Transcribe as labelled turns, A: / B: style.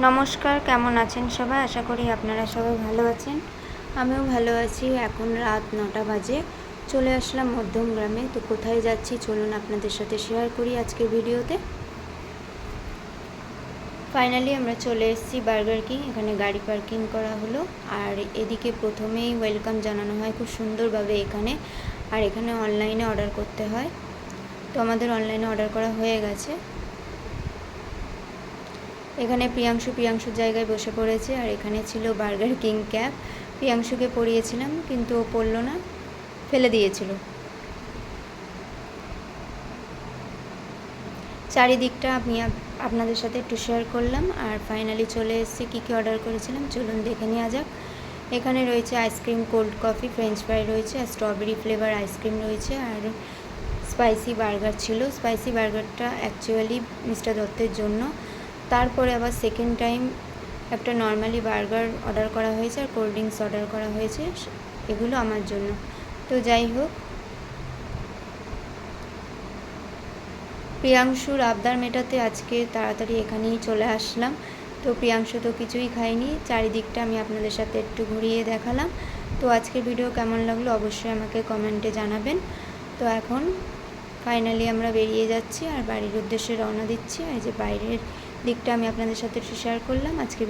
A: নমস্কার, কেমন আছেন সবাই? আশা করি আপনারা সবাই ভালো আছেন। আমিও ভালো আছি। এখন রাত নটা বাজে। চলে আসলাম মধ্যম গ্রামে। তো কোথায় যাচ্ছি চলুন আপনাদের সাথে শেয়ার করি আজকের ভিডিওতে। ফাইনালি আমরা চলে এসেছি বার্গার কিং এখানে গাড়ি পার্কিং করা হলো। আর এদিকে প্রথমেই ওয়েলকাম জানানো হয় খুব সুন্দরভাবে এখানে। আর এখানে অনলাইনে অর্ডার করতে হয়। তো আমাদের অনলাইনে অর্ডার করা হয়ে গেছে। এখানে প্রিয়াংশু প্রিয়াংশুর জায়গায় বসে পড়েছে আর এখানে ছিল বার্গার কিং ক্যাপ। প্রিয়াংশুকে পরিয়েছিলাম কিন্তু ও পড়ল না, ফেলে দিয়েছিল। চারিদিকটা আমি আপনাদের সাথে একটু শেয়ার করলাম আর ফাইনালি চলে এসেছি, কী কী অর্ডার করেছিলাম, চলুন দেখে নেওয়া যাক। এখানে রয়েছে ice cream cold coffee French fry রয়েছে, আর স্ট্রবেরি ফ্লেভার আইসক্রিম রয়েছে, আর স্পাইসি বার্গার ছিল। স্পাইসি বার্গারটা অ্যাকচুয়ালি মিস্টার দত্তের জন্য। তারপরে আবার সেকেন্ড টাইম একটা নর্মালি বার্গার অর্ডার করা হয়েছে আর কোল্ড ড্রিঙ্কস অর্ডার করা হয়েছে, এগুলো আমার জন্য। তো যাই হোক, প্রিয়াংশুর আবদার মেটাতে আজকে তাড়াতাড়ি এখানেই চলে আসলাম। তো প্রিয়াংশু তো কিছুই খায়নি, চারিদিকটা আমি আপনাদের সাথে একটু ঘুরিয়ে দেখালাম। তো আজকের ভিডিও কেমন লাগল অবশ্যই আমাকে কমেন্টে জানাবেন। তো এখন ফাইনালি আমরা বেরিয়ে যাচ্ছি আর বাড়ির উদ্দেশ্যে রওনা দিচ্ছি। আর যে বাইরের দিকটা আমি আপনাদের সাথে শেয়ার করলাম। আজকে